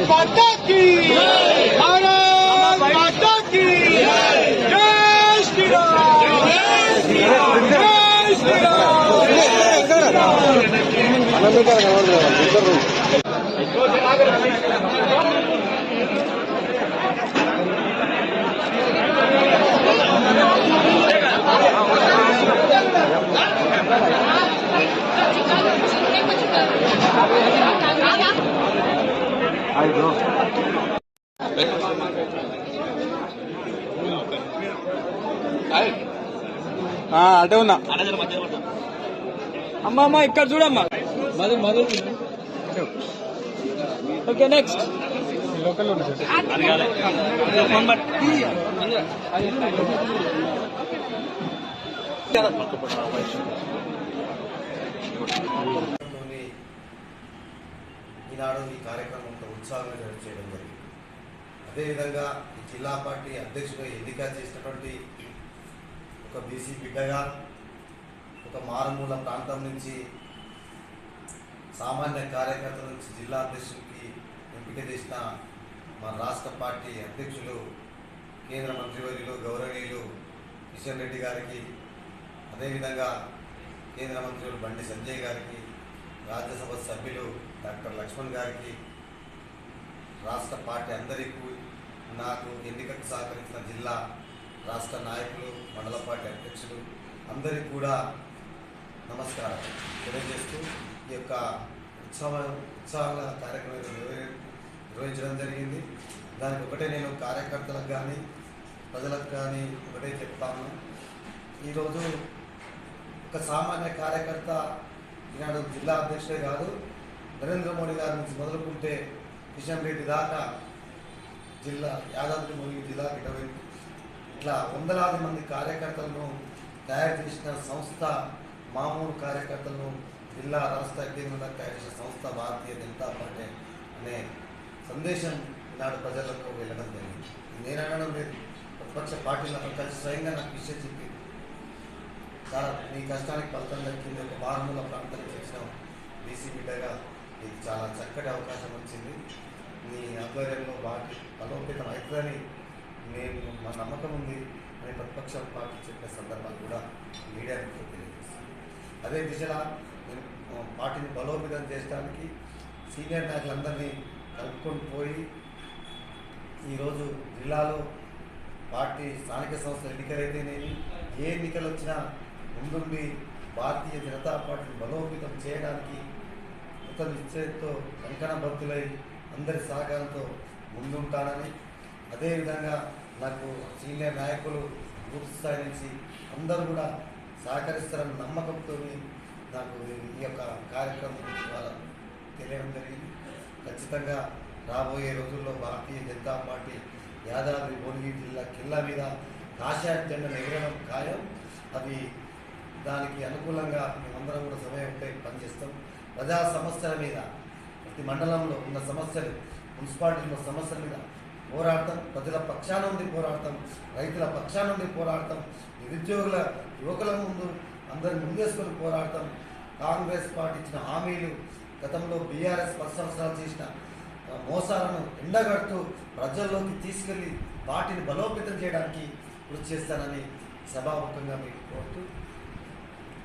माता की भारत माता की जय श्री राम जय श्री राम అటే ఉన్నా అమ్మా అమ్మా ఇక్కడ చూడమ్మా ఓకే నెక్స్ట్లోని ఈనాడు ఈ కార్యక్రమంతో ఉత్సాహంగా జరుపు చేయడం జరిగింది. అదేవిధంగా ఈ జిల్లా పార్టీ అధ్యక్షుడు ఎన్నిక చేసినటువంటి ఒక బీసీ బిడ్డగా ఒక మారుమూల ప్రాంతం నుంచి సామాన్య కార్యకర్త నుంచి జిల్లా అధ్యక్షుడికి ఎంపిక చేసిన మా రాష్ట్ర పార్టీ అధ్యక్షులు కేంద్ర మంత్రివర్యులు గౌరవనీయులు కిషన్ రెడ్డి గారికి అదేవిధంగా కేంద్ర మంత్రులు బండి సంజయ్ గారికి రాజ్యసభ సభ్యులు డాక్టర్ లక్ష్మణ్ గారికి రాష్ట్ర పార్టీ అందరికీ నాకు ఎన్నికకు సహకరించిన జిల్లా రాష్ట్ర నాయకులు మండల పార్టీ అధ్యక్షులు అందరికీ కూడా నమస్కారం తెలియజేస్తూ ఈ యొక్క ఉత్సవ ఉత్సవాల కార్యక్రమం నిర్వహించడం జరిగింది. దానికి ఒకటే నేను కార్యకర్తలకు కానీ ప్రజలకు కానీ ఒకటే చెప్తాను. ఈరోజు ఒక సామాన్య కార్యకర్త ఈనాడు జిల్లా అధ్యక్షుడే కాదు నరేంద్ర మోడీ గారి నుంచి మొదలుకుంటే కిషన్ రెడ్డి దాకా జిల్లా యాదాద్రి మునిగి జిల్లా ఇరవై ఇట్లా వందలాది మంది కార్యకర్తలను తయారు చేసిన సంస్థ మామూలు కార్యకర్తలను జిల్లా రాష్ట్ర కేంద్రంగా తయారు చేసిన సంస్థ భారతీయ జనతా పార్టీ అనే సందేశం ఈనాడు ప్రజలకు వెళ్ళడం జరిగింది. నేను అనడం లేదు. ప్రతిపక్ష పార్టీలను కలిసి స్వయంగా నాకు విషయం చెప్పింది చాలా నీ కష్టానికి ఫలితం దక్కింది ఒక మారుమూల ప్రాంతం చేసిన. బీసీ బిడ్డగా నీకు చాలా చక్కటి అవకాశం వచ్చింది. నీ ఆధ్వర్యంలో పార్టీ బలోపేతం అవుతుందని నేను మా నమ్మకం ఉంది అనే ప్రతిపక్ష పార్టీ చెప్పిన సందర్భాలు కూడా మీడియా మిత్రులకు అదే దిశలా నేను పార్టీని బలోపేతం చేయడానికి సీనియర్ నాయకులందరినీ కలుపుకొని పోయి ఈరోజు జిల్లాలో పార్టీ స్థానిక సంస్థలు ఎన్నికలైతేనేమి ఏ ఎన్నికలు వచ్చినా ముందుండి భారతీయ జనతా పార్టీని బలోపేతం చేయడానికి కృత నిశ్చయంతో కంకణబద్ధులై అందరి సహకారంతో ముందుంటానని అదేవిధంగా నాకు సీనియర్ నాయకులు పూర్తి స్థాయి నుంచి అందరూ కూడా సహకరిస్తారన్న నమ్మకంతో నాకు ఈ యొక్క కార్యక్రమం ద్వారా తెలియడం జరిగింది. ఖచ్చితంగా రాబోయే రోజుల్లో భారతీయ జనతా పార్టీ యాదాద్రి భువనగిరి జిల్లా కిల్లా మీద కాషాయ జెండా ఎగరడం ఖాయం. అది దానికి అనుకూలంగా మేమందరం కూడా సమయం ఉంటే పనిచేస్తాం. ప్రజా సమస్యల మీద ప్రతి మండలంలో ఉన్న సమస్యలు మున్సిపాలిటీలో సమస్యల మీద పోరాడతాం. ప్రజల పక్షాన నుండి పోరాడతాం. రైతుల పక్షాన నుండి పోరాడతాం. నిరుద్యోగుల యువకుల ముందు అందరి ముందేసుకొని పోరాడతాం. కాంగ్రెస్ పార్టీ ఇచ్చిన హామీలు గతంలో బీఆర్ఎస్ పది సంవత్సరాలు చేసిన మోసాలను ఎండగడుతూ ప్రజల్లోకి తీసుకెళ్ళి పార్టీని బలోపేతం చేయడానికి కృషి చేస్తానని సభాముఖంగా మీకు కోరుతూ